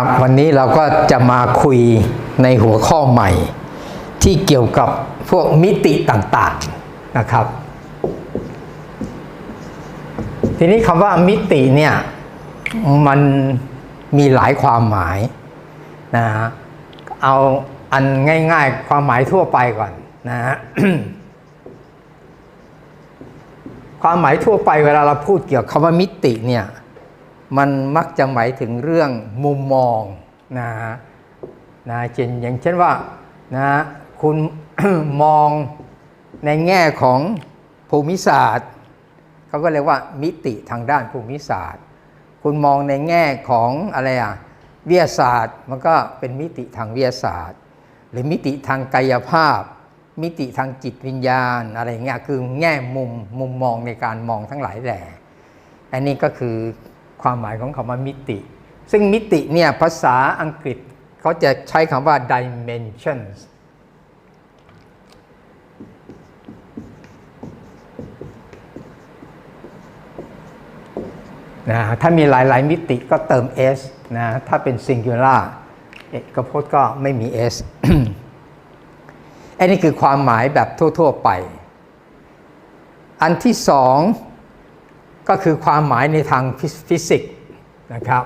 ครับ วันนี้เราก็จะมาคุยในหัวข้อใหม่ ที่เกี่ยวกับพวกมิติต่างๆนะครับ ทีนี้คำว่ามิติเนี่ยมันมีหลายความหมายนะฮะเอาอันง่าย ๆ ความหมายทั่วไปก่อนนะฮะความหมายทั่วไปเวลาเราพูดเกี่ยวกับคำว่ามิติเนี่ย มันมักจะหมายถึงเรื่องมุมมองนะฮะนะเช่นอย่างเช่นว่านะคุณมองในแง่ของภูมิศาสตร์เขาก็เรียกว่ามิติทางด้านภูมิศาสตร์ คุณมองในแง่ของอะไรอะวิทยาศาสตร์มันก็เป็นมิติทางวิทยาศาสตร์ หรือมิติทางกายภาพ มิติทางจิตวิญญาณอะไรเงี้ยคือแง่มุมมุมมองในการมองทั้งหลายแหล่อันนี้ก็คือ ความหมายของคำว่ามิติ ซึ่งมิติเนี่ยภาษาอังกฤษเขาจะใช้คำว่า dimensions นะถ้ามีหลาย ๆ มิติก็เติม s นะถ้าเป็น singular เอกพจน์ก็ไม่มี s อันนี้คือความหมายแบบทั่ว ๆ ไป อันที่สอง ก็คือความหมายในทางฟิสิกส์นะครับ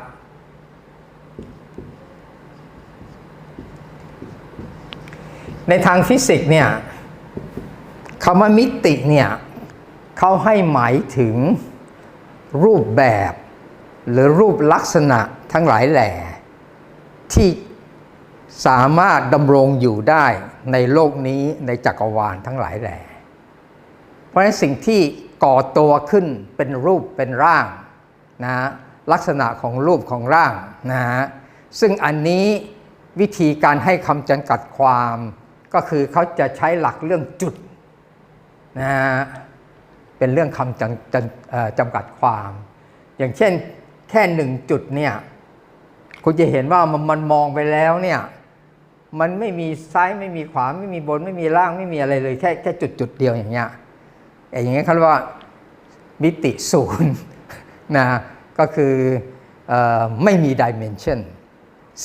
ในทางฟิสิกส์เนี่ยคำว่ามิติเนี่ยเขาให้หมายถึงรูปแบบ หรือรูปลักษณะทั้งหลายแหล่ที่สามารถดำรงอยู่ได้ในโลกนี้ในจักรวาลทั้งหลายแหล่เพราะฉะนั้นสิ่งที่ ก่อตัวขึ้นเป็นรูปเป็นร่างนะลักษณะของรูปของร่างนะฮะซึ่งอันนี้วิธีการให้คำจำกัดความก็คือเขาจะใช้หลักเรื่องจุดนะฮะเป็นเรื่องคำจำจำจำกัดความ อย่างเช่นแค่หนึ่งจุดเนี่ยคุณจะเห็นว่ามันมันมองไปแล้วเนี่ยมันไม่มีซ้ายไม่มีขวาไม่มีบนไม่มีล่างไม่มีอะไรเลยแค่แค่จุดจุดเดียวอย่างเงี้ย อย่างเงี้ยเขาเรียกว่ามิติศูนย์นะก็คืออไม่มีดิเมนชัน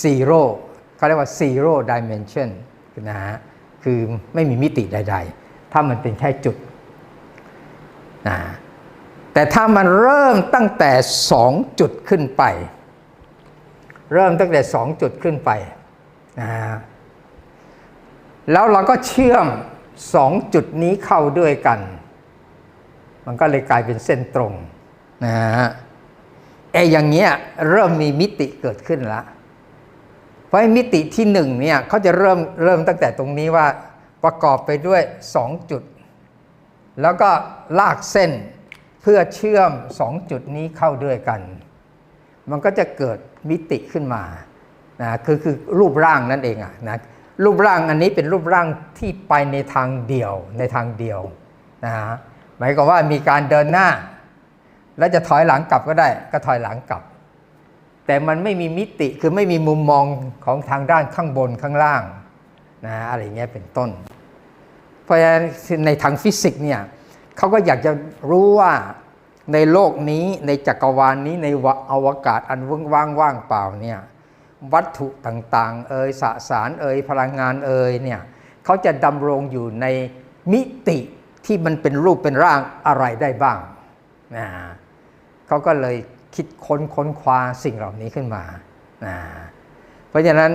zero เขาเรียกว่า zero dimension นะฮะคือไม่มีมิติใด ๆ ถ้ามันเป็นแค่จุดนะแต่ถ้ามันเริ่มตั้งแต่ 2 จุดขึ้นไป เริ่มตั้งแต่ 2 จุดขึ้นไปนะฮะแล้วเราก็เชื่อม 2 จุดนี้เข้าด้วยกัน มันก็เลยกลายเป็นเส้นตรงนะฮะไอ้อย่างเงี้ยเริ่มมีมิติเกิดขึ้นแล้วเพราะมิติที่หนึ่งเนี่ยเขาจะเริ่มเริ่มตั้งแต่ตรงนี้ว่าประกอบไปด้วย2จุด แล้วก็ลากเส้นเพื่อเชื่อม2จุดนี้เข้าด้วยกัน มันก็จะเกิดมิติขึ้นมานะคือคือรูปร่างนั่นเองอะนะรูปร่างอันนี้เป็นรูปร่างที่ไปในทางเดียวในทางเดียวนะฮะ หมายความว่ามีการเดินหน้า แล้วจะถอยหลังกลับก็ได้ ก็ถอยหลังกลับ แต่มันไม่มีมิติคือไม่มีมุมมองของทางด้านข้างบนข้างล่างนะอะไรเงี้ยเป็นต้น เพราะฉะนั้นในทางฟิสิกส์เนี่ยเขาก็อยากจะรู้ว่าในโลกนี้ในจักรวาลนนี้ในอวกาศอันว่างว่างว่างเปล่าเนี่ยวัตถุต่างๆ เอ่ยสสารเอ่ยพลังงานเอ่ยเนี่ยเขาจะดำรงอยู่ในมิติ ที่มันเป็นรูปเป็นร่างอะไรได้บ้างนะเขาก็เลยคิดค้นค้นคว้าสิ่งเหล่านี้ขึ้นมานะเพราะฉะนั้น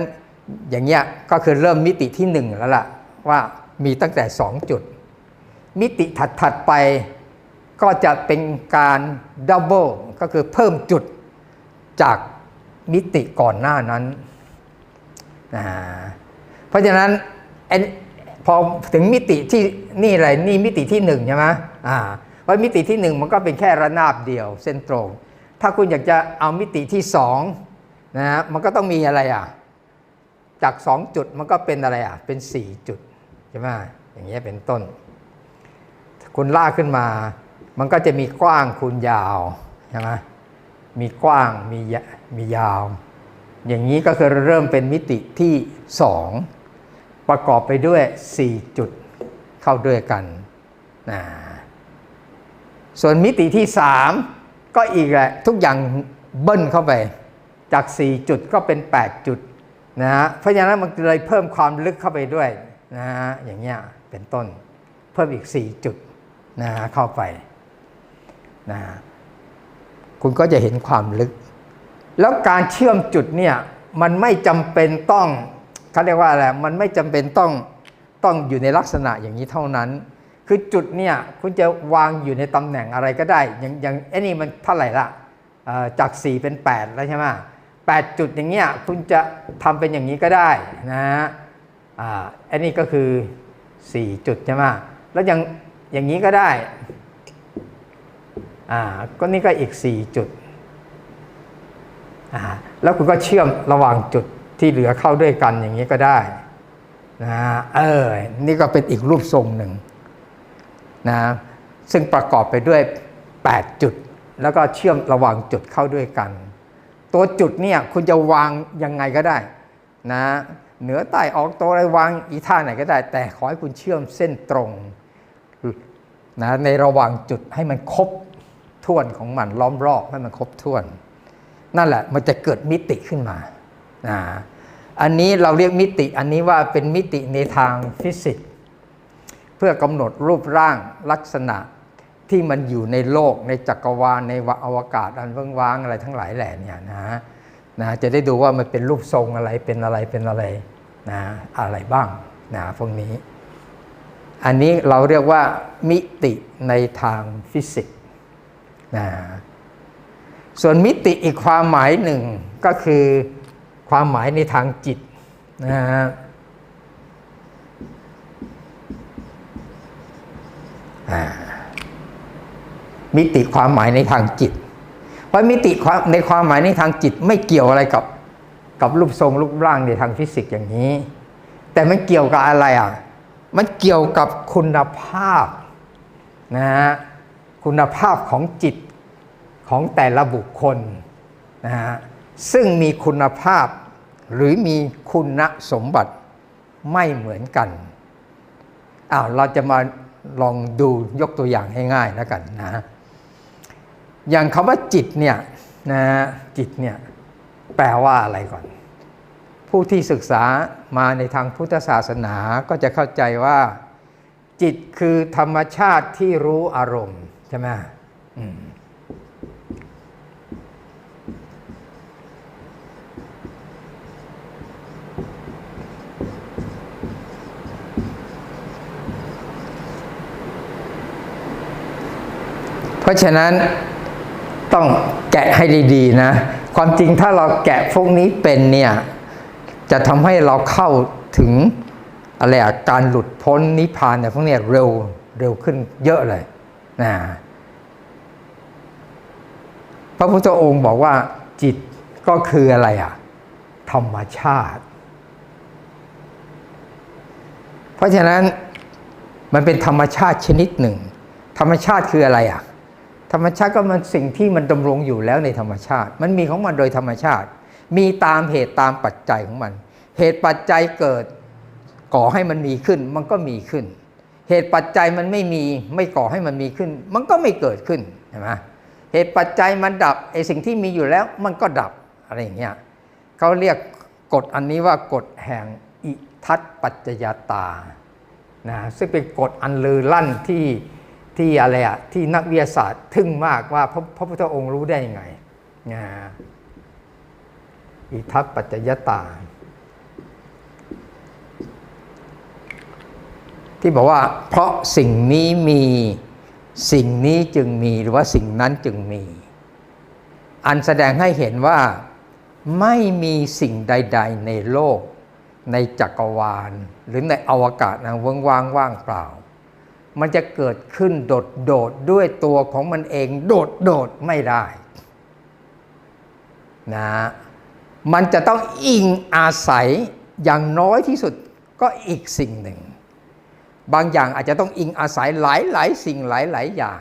อย่างเงี้ยก็คือเริ่มมิติที่หนึ่งแล้วล่ะว่ามีตั้งแต่สองจุด มิติถัดๆไปก็จะเป็นการดับเบิลก็คือเพิ่มจุดจากมิติก่อนหน้านั้นนะเพราะฉะนั้น พอถึงมิติที่นี่อะไรนี่มิติที่หนึ่งใช่ไหมอ่าเพราะมิติที่หนึ่งมันก็เป็นแค่ระนาบเดียวเส้นตรง ถ้าคุณอยากจะเอามิติที่สองนะฮะมันก็ต้องมีอะไรอะจากสองจุดมันก็เป็นอะไรอะเป็นสี่จุดใช่ไหมอย่างเงี้ยเป็นต้น คุณลากขึ้นมา มันก็จะมีกว้างคูณยาวใช่ไหมมีกว้างมีมียาว อย่างนี้ก็คือเริ่มเป็นมิติที่สอง ประกอบไปด้วย 4 จุดเข้าด้วยกันนะส่วนมิติที่ 3 ก็อีกแหละทุกอย่างเบิ้ลเข้าไป จาก 4 จุดก็เป็น 8 จุดนะฮะเพราะฉะนั้นมันเลยเพิ่มความลึกเข้าไปด้วยนะฮะอย่างเงี้ยเป็นต้นเพิ่มอีก 4 จุดนะฮะเข้าไปนะฮะคุณก็จะเห็นความลึก แล้วการเชื่อมจุดเนี่ยมันไม่จำเป็นต้อง เขาเรียกว่าอะไรมันไม่จำเป็นต้องต้องอยู่ในลักษณะอย่างนี้เท่านั้น คือจุดเนี่ยคุณจะวางอยู่ในตำแหน่งอะไรก็ได้ อย่างอย่างไอ้นี่มันเท่าไหร่ละจาก 4 เป็น 8 แล้วใช่ไหมแปดจุดอย่างเงี้ยคุณจะทำเป็นอย่างนี้ก็ได้นะฮะอันนี้ก็คือ 4 จุดใช่ไหมแล้วอย่างอย่างนี้ก็ได้อ่าก็นี่ก็อีก 4 จุดอ่าแล้วคุณก็เชื่อมระหว่างจุด ที่เหลือเข้าด้วยกันอย่างนี้ก็ได้นะเออ นี่ก็เป็นอีกรูปทรงหนึ่งนะซึ่งประกอบไปด้วย 8 จุด แล้วก็เชื่อมระหว่างจุดเข้าด้วยกัน ตัวจุดเนี่ยคุณจะวางยังไงก็ได้นะเหนือใต้ออกตัวอะไรวางอีท่าไหนก็ได้ แต่ขอให้คุณเชื่อมเส้นตรงนะในระหว่างจุดให้มันครบถ้วนของมันล้อมรอบให้มันครบถ้วน นั่นแหละมันจะเกิดมิติขึ้นมา นะอันนี้เราเรียกมิติอันนี้ว่าเป็นมิติในทางฟิสิกส์เพื่อกำหนดรูปร่างลักษณะที่มันอยู่ในโลกในจักรวาลในวอวกาศอันเวิ้งว้างอะไรทั้งหลายแหล่เนี่ยนะนะจะได้ดูว่ามันเป็นรูปทรงอะไรเป็นอะไรเป็นอะไรนะอะไรบ้างนะพวกนี้ อันนี้เราเรียกว่ามิติในทางฟิสิกส์นะส่วนมิติอีกความหมายหนึ่งก็คือ ความหมายในทางจิตนะฮะมิติความหมายในทางจิต เพราะมิติความในความหมายในทางจิต ไม่เกี่ยวอะไรกับกับรูปทรงรูปร่างในทางฟิสิกส์อย่างนี้ แต่มันเกี่ยวกับอะไรอะ มันเกี่ยวกับคุณภาพนะฮะคุณภาพของจิตของแต่ละบุคคลนะฮะ ซึ่งมีคุณภาพหรือมีคุณสมบัติไม่เหมือนกันอ้าวเราจะมาลองดูยกตัวอย่างให้ง่ายแล้วกันนะ อย่างคำว่าจิตเนี่ยนะจิตเนี่ยแปลว่าอะไรก่อน ผู้ที่ศึกษามาในทางพุทธศาสนาก็จะเข้าใจว่า จิตคือธรรมชาติที่รู้อารมณ์ใช่ไหมอืม เพราะฉะนั้นต้องแกะให้ดีๆนะ ความจริงถ้าเราแกะพวกนี้เป็นเนี่ย จะทำให้เราเข้าถึงอะไรอะการหลุดพ้นนิพพานเนี่ยพวกนี้เร็วเร็วขึ้นเยอะเลยนะพระพุทธองค์บอกว่าจิตก็คืออะไรอะธรรมชาติ เพราะฉะนั้นมันเป็นธรรมชาติชนิดหนึ่ง ธรรมชาติคืออะไรอะ ธรรมชาติก็มันสิ่งที่มันดำรงอยู่แล้วในธรรมชาติ มันมีของมันโดยธรรมชาติ มีตามเหตุตามปัจจัยของมัน เหตุปัจจัยเกิดก่อให้มันมีขึ้น มันก็มีขึ้น เหตุปัจจัยมันไม่มีไม่ก่อให้มันมีขึ้น มันก็ไม่เกิดขึ้นใช่ไหมเหตุปัจจัยมันดับไอสิ่งที่มีอยู่แล้วมันก็ดับอะไรอย่างเงี้ยเขาเรียกกฎอันนี้ว่ากฎแห่งอิทัตปัจจยตานะซึ่งเป็นกฎอันลือลั่นที่ ที่อะไรอะที่นักวิทยาศาสตร์ทึ่งมากว่าพระพระพุทธองค์รู้ได้ยังไงนะอิทัตปัจจยตา ที่บอกว่า เพราะสิ่งนี้มีสิ่งนี้จึงมีหรือว่าสิ่งนั้นจึงมี อันแสดงให้เห็นว่าไม่มีสิ่งใด ๆ ในโลก ในจักรวาล หรือในอวกาศนะว่างว่างว่างเปล่า มันจะเกิดขึ้นโดดโดดด้วยตัวของมันเอง โดดโดดไม่ได้นะมันจะต้องอิงอาศัยอย่างน้อยที่สุดก็อีกสิ่งหนึ่ง บางอย่างอาจจะต้องอิงอาศัยหลายหลายสิ่งหลายหลายอย่าง